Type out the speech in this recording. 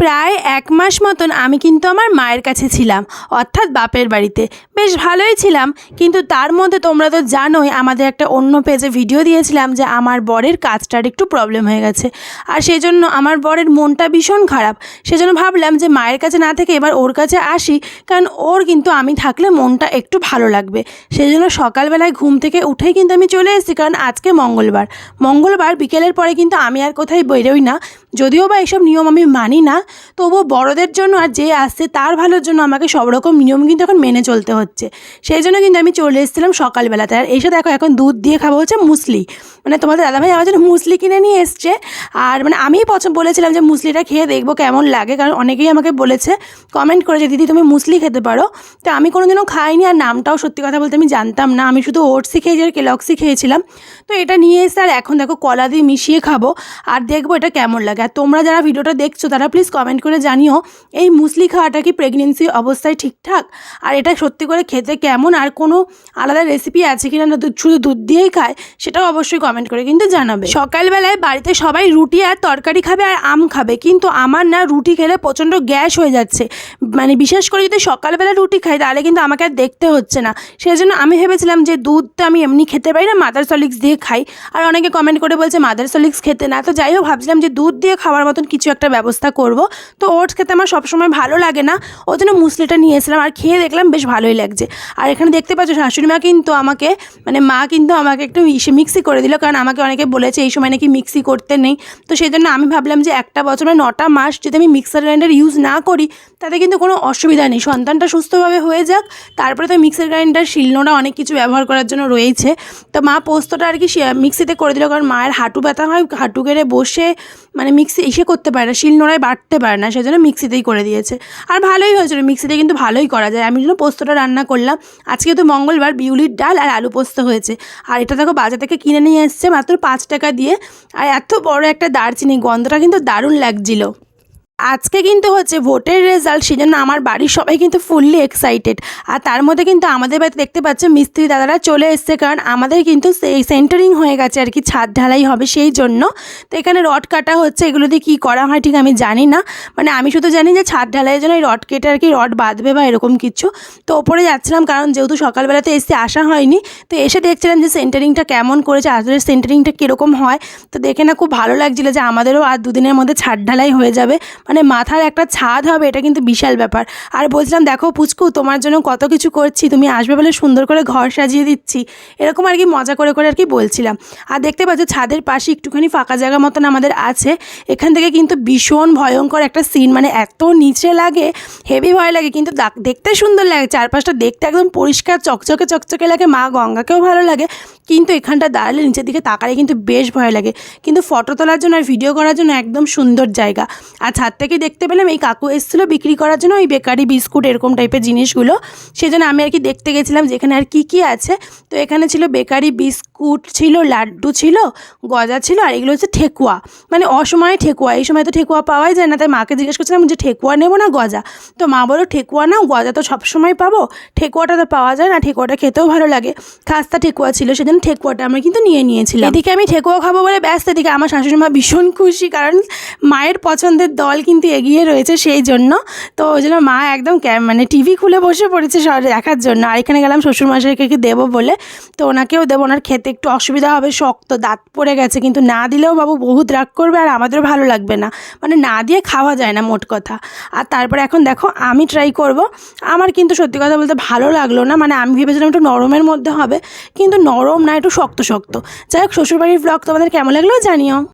প্রায় এক মাস মতন আমি কিন্তু আমার মায়ের কাছে ছিলাম, অর্থাৎ বাপের বাড়িতে। বেশ ভালোই ছিলাম, কিন্তু তার মধ্যে তোমরা তো জানোই, আমাদের একটা অন্য পেজে ভিডিও দিয়েছিলাম যে আমার বরের কাজটার একটু প্রবলেম হয়ে গেছে। আর সেই জন্য আমার বরের মনটা ভীষণ খারাপ। সেজন্য ভাবলাম যে মায়ের কাছে না থেকে এবার ওর কাছে আসি, কারণ ওর কিন্তু আমি থাকলে মনটা একটু ভালো লাগবে। সেই জন্য সকালবেলায় ঘুম থেকে উঠেই কিন্তু আমি চলে এসেছি, কারণ আজকে মঙ্গলবার। মঙ্গলবার বিকেলের পরে কিন্তু আমি আর কোথায় বেরোই না। যদিও বা এইসব নিয়ম আমি মানি না তবুও বড়দের জন্য আর যে আসছে তার ভালোর জন্য আমাকে সব রকম নিয়ম কিন্তু এখন মেনে চলতে হচ্ছে। সেই জন্য কিন্তু আমি চলে এসেছিলাম সকালবেলাতে আর এসে দেখো এখন দুধ দিয়ে খাব হচ্ছে মুসলি। মানে তোমাদের দাদাভাই আমার জন্য মুসলি কিনে নিয়ে এসছে। আর মানে আমিই পছন্দ বলেছিলাম যে মুসলিটা খেয়ে দেখব কেমন লাগে। কারণ অনেকেই আমাকে বলেছে কমেন্ট করেছে, দিদি, তুমি মুসলি খেতে পারো? তো আমি কোনোদিনও খাইনি আর নামটাও সত্যি কথা বলতে আমি জানতাম না। আমি শুধু ওটসি খেয়েছি আর কেলক্সি খেয়েছিলাম। তো এটা নিয়ে এসে আর এখন দেখো কলা দিয়ে মিশিয়ে খাব। আর দেখব এটা কেমন লাগে। আর তোমরা যারা ভিডিওটা দেখছ তারা প্লিজ কমেন্ট করে জানিও, এই মুসলি খাওয়াটা কি প্রেগনেন্সি অবস্থায় ঠিকঠাক? আর এটা সত্যি করে খেতে কেমন? আর কোনো আলাদা রেসিপি আছে কি না শুধু দুধ দিয়েই খায়? সেটাও অবশ্যই কমেন্ট করে কিন্তু জানাবে। সকালবেলায় বাড়িতে সবাই রুটি আর তরকারি খাবে আর আম খাবে। কিন্তু আমার না রুটি খেলে প্রচণ্ড গ্যাস হয়ে যাচ্ছে। মানে বিশেষ করে যদি সকালবেলা রুটি খাই, তাহলে কিন্তু আমাকে আর দেখতে হচ্ছে না। সেই জন্য আমি ভেবেছিলাম যে দুধটা আমি এমনি খেতে পারি না মাদার সলিক্স দিয়ে খাই। আর অনেকে কমেন্ট করে বলছে মাদার সলিক্স খেতে না। তো যাই হোক, ভাবছিলাম যে দুধ দিয়ে খাওয়ার মতন কিছু একটা ব্যবস্থা করব। তো ওটস খেতে আমার সবসময় ভালো লাগে না। ওই জন্য মুসলিটা নিয়ে এসেছিলাম আর খেয়ে দেখলাম বেশ ভালোই লাগছে। আর এখানে দেখতে পাচ্ছ শাশুড়ি মা কিন্তু আমাকে মানে মা কিন্তু আমাকে একটু মিক্সি করে দিল। কারণ আমাকে অনেকে বলেছে এই সময় নাকি মিক্সি করতে নেই। তো সেই জন্য আমি ভাবলাম যে একটা বছর মানে নটা মাস যদি আমি মিক্সার গ্রাইন্ডার ইউজ না করি, তাতে কিন্তু কোনো অসুবিধা নেই। সন্তানটা সুস্থভাবে হয়ে যাক। তারপরে তো মিক্সার গ্রাইন্ডার, শিলনোড়া অনেক কিছু ব্যবহার করার জন্য রয়েছে। তো মা পোস্তটা আর কি মিক্সিতে করে দিল। কারণ মায়ের হাঁটু ব্যথা হয়, হাঁটু গেড়ে বসে মানে মিক্সি ইসে করতে পারে না। শিলনোড়ায় বাটতে পারে না, সেজন্য মিক্সিতেই করে দিয়েছে। আর ভালোই হয়েছিল মিক্সিতে কিন্তু ভালোই করা যায়। আমি জন্য পোস্তটা রান্না করলাম, আজকে তো মঙ্গলবার বিউলির ডাল আর আলু পোস্ত হয়েছে। আর এটা দেখো বাজার থেকে কিনে নিয়ে এসছে মাত্র পাঁচ টাকা দিয়ে। আর এত বড় একটা দারচিনি গন্ধটা কিন্তু দারুণ লাগছিল। আজকে কিন্তু হচ্ছে ভোটের রেজাল্ট সেই জন্য আমার বাড়ির সবাই কিন্তু ফুললি এক্সাইটেড আর তার মধ্যে কিন্তু আমাদের বাড়িতে দেখতে পাচ্ছ মিস্ত্রি দাদারা চলে এসছে, কারণ আমাদের কিন্তু সেই সেন্টারিং হয়ে গেছে আর কি, ছাদ ঢালাই হবে সেই জন্য। তো এখানে রড কাটা হচ্ছে, এগুলো দিয়ে কী করা হয় ঠিক আমি জানি না। মানে আমি শুধু জানি যে ছাদ ঢালাইয়ের জন্য এই রড কেটে আর কি রড বাঁধবে বা এরকম কিছু। তো ওপরে যাচ্ছিলাম, কারণ যেহেতু সকালবেলাতে এসে আসা হয়নি, তো এসে দেখছিলাম যে সেন্টারিংটা কেমন করেছে আসলে সেন্টারিংটা কীরকম হয়। তো দেখে না খুব ভালো লাগছিল যে আমাদেরও আর দুদিনের মধ্যে ছাদ ঢালাই হয়ে যাবে। মানে মাথার একটা ছাদ হবে, এটা কিন্তু বিশাল ব্যাপার। আর বলছিলাম, দেখো পুচকু, তোমার জন্য কত কিছু করছি, তুমি আসবে বলে সুন্দর করে ঘর সাজিয়ে দিচ্ছি। এরকম আর কি মজা করে করে আর কি বলছিলাম। আর দেখতে পাচ্ছ, ছাদের পাশে একটুখানি ফাঁকা জায়গা মতন আমাদের আছে। এখান থেকে কিন্তু ভীষণ ভয়ঙ্কর একটা সিন মানে এত নিচে লাগে হেভি ভয় লাগে, কিন্তু দেখতে সুন্দর লাগে। চারপাশটা দেখতে একদম পরিষ্কার, চকচকে চকচকে লাগে। মা গঙ্গাকেও ভালো লাগে। কিন্তু এখানটা দাঁড়ালে নিচের দিকে তাকালে কিন্তু বেশ ভয় লাগে। কিন্তু ফটো তোলার জন্য আর ভিডিও করার জন্য একদম সুন্দর জায়গা। আর ছাদ থেকে দেখতে পেলাম, এই কাকু এসেছিল বিক্রি করার জন্য ওই বেকারি বিস্কুট এরকম টাইপের জিনিসগুলো। সেই জন্য আমি আর কি দেখতে গেছিলাম যে এখানে আর কী কী আছে। তো এখানে ছিল বেকারি বিস্কুট ছিল, লাড্ডু ছিল, গজা ছিল, আর এগুলো হচ্ছে ঠেকুয়া। মানে অসময়ে ঠেকুয়া, এই সময় তো ঠেকুয়া পাওয়াই যায় না। তাই মাকে জিজ্ঞেস করছিলাম যে ঠেকুয়া নেব না গজা? তো মা বলো ঠেকুয়া নাও, গজা তো সবসময় পাবো। ঠেকুয়াটা তো পাওয়া যায় না, ঠেকুয়াটা খেতেও ভালো লাগে। খাস্তা ঠেকুয়া ছিল সেজন্য ঠেকুয়াটা আমরা কিন্তু নিয়ে নিয়েছিলাম। এদিকে আমি ঠেকুয়া খাব বলে ব্যস্ত, এদিকে আমার শাশুড়ি মা ভীষণ খুশি, কারণ মায়ের পছন্দের দল কিন্তু এগিয়ে রয়েছে সেই জন্য। তো ওই জন্য মা একদম মানে টিভি খুলে বসে পড়েছে দেখার জন্য। আর এখানে গেলাম শ্বশুরমশাইকে দেবো বলে। তো ওনাকেও দেবো, ওনার খেতে একটু অসুবিধা হবে, শক্ত দাঁত পড়ে গেছে। কিন্তু না দিলেও বাবু বহুত রাগ করবে আর আমাদেরও ভালো লাগবে না। মানে না দিয়ে খাওয়া যায় না মোট কথা। আর তারপরে এখন দেখো, আমি ট্রাই করব। আমার কিন্তু সত্যি কথা বলতে ভালো লাগল না। মানে আমি ভেবেছিলাম একটু নরমের মধ্যে হবে। কিন্তু নরম না, একটু শক্ত শক্ত। যাই হোক, শ্বশুরবাড়ির ব্লগ তোমাদের কেমন লাগল জানিও।